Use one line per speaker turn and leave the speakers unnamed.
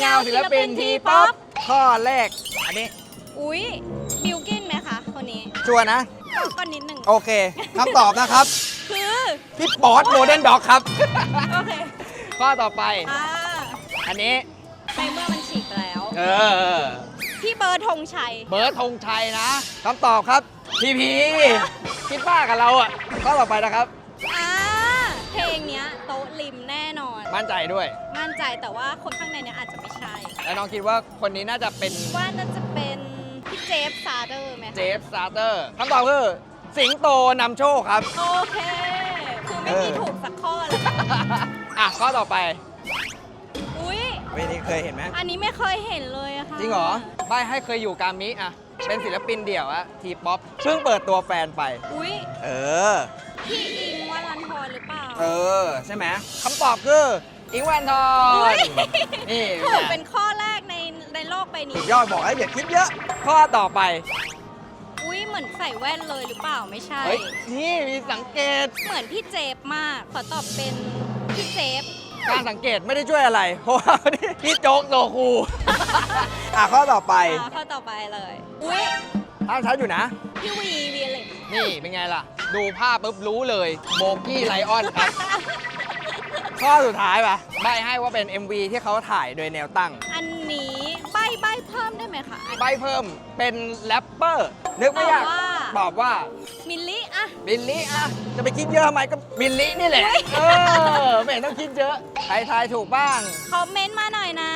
เงาศิลปินทีป๊อปข้อแรก อันนี้
อุ้ยบิวกินไหมคะคนนี้
ชัวร์นะ
ก็ก็นิดหนึ่ง
โอเคคำตอบนะครับ
คือ
พี่ป๊อตโมเดิร์นด็อกครับ
โอเค
ข้อต่อไป
อ่า
อันนี้
ในเมื่อมันฉีกแล้ว
เออ
พี่เบิร์ดธงชัย
เบิร์ดธงชัยนะคำตอบครับ พีพี คิดบ้ากับเราอะ ข้อต่อไปนะครับ
อ่าเพลงเนี้ยโต๊ะริมแน่นอน
มั่นใจด้วย
มั่นใจแต่ว่าคนข้างในเนี้ยอาจจะไม่ใช่
แล้วน้องคิดว่าคนนี้น่าจะเป็น
ว่าน่าจะเป็นพี่เจฟซาเดอร์ไหมคะ
เจฟซาเตอร์คำตอบคือสิงโตนำโชคครับ
โอเค คือไม่มี
เออ
ถูกสักข้อเลย
อะข้อต่อไป
อุ้ย
เวทีเคยเห็นไหม
อันนี้ไม่เคยเห็นเลยอะค่ะ
จริงเหรอใบให้เคยอยู่กามิอะ เป็นศิลปินเดี่ยวอะทีป๊อปเพิ่งเปิดตัวแฟนไป
อุ้ย
เออ
พี่อิงวัลันท รหรือเปล่า
เออ ใช่ไหมคำตอบคืออิงแวนทอ
อุ๊
น
ย
นี่
ถูกเป็นข้อแรกในในโลกใบนี้
สุดยอดบอกแล้วอย่าคิดเยอะ ข้อต่อไป
อุ้ยเหมือนใส่แว่นเลยหรือเปล่าไม่ใช่
เฮ้ย นี่มีสังเกต
เหมือนพี่เจฟมาก ขอตอบเป็นพี่เจฟ
การสังเกตไม่ได้ช่วยอะไร เพราะว่านี่พี่โจ๊กโซคูอะข้อต่อไป
อ่าข้อต่อไปเลย อุ้ย
ถ้าชัดอยู่นะ
พี่วีวีเลย
นี่เป็นไงล่ะ ดูภาพปุ๊บรู้เลยโบกี้ไลออนครับ ข้อสุดท้ายป่ะใบให้ว่าเป็น MV ที่เขาถ่ายโดยแนวตั้ง
อันนี้ใบใบเพิ่มได้ไหมคะอัน
ใบเพิ่มเป็นแรปเปอร์นึกไม่ยาก
ตอบว่า
ตอบว่า
มิลลี่อะ
บิลลี่อะจะไปคิดเยอะทำไมก็บิลลี่นี่แหละ เออไม่เห็นต้องคิดเยอะใครทายถูกบ้าง
คอมเมนต์มาหน่อยนะ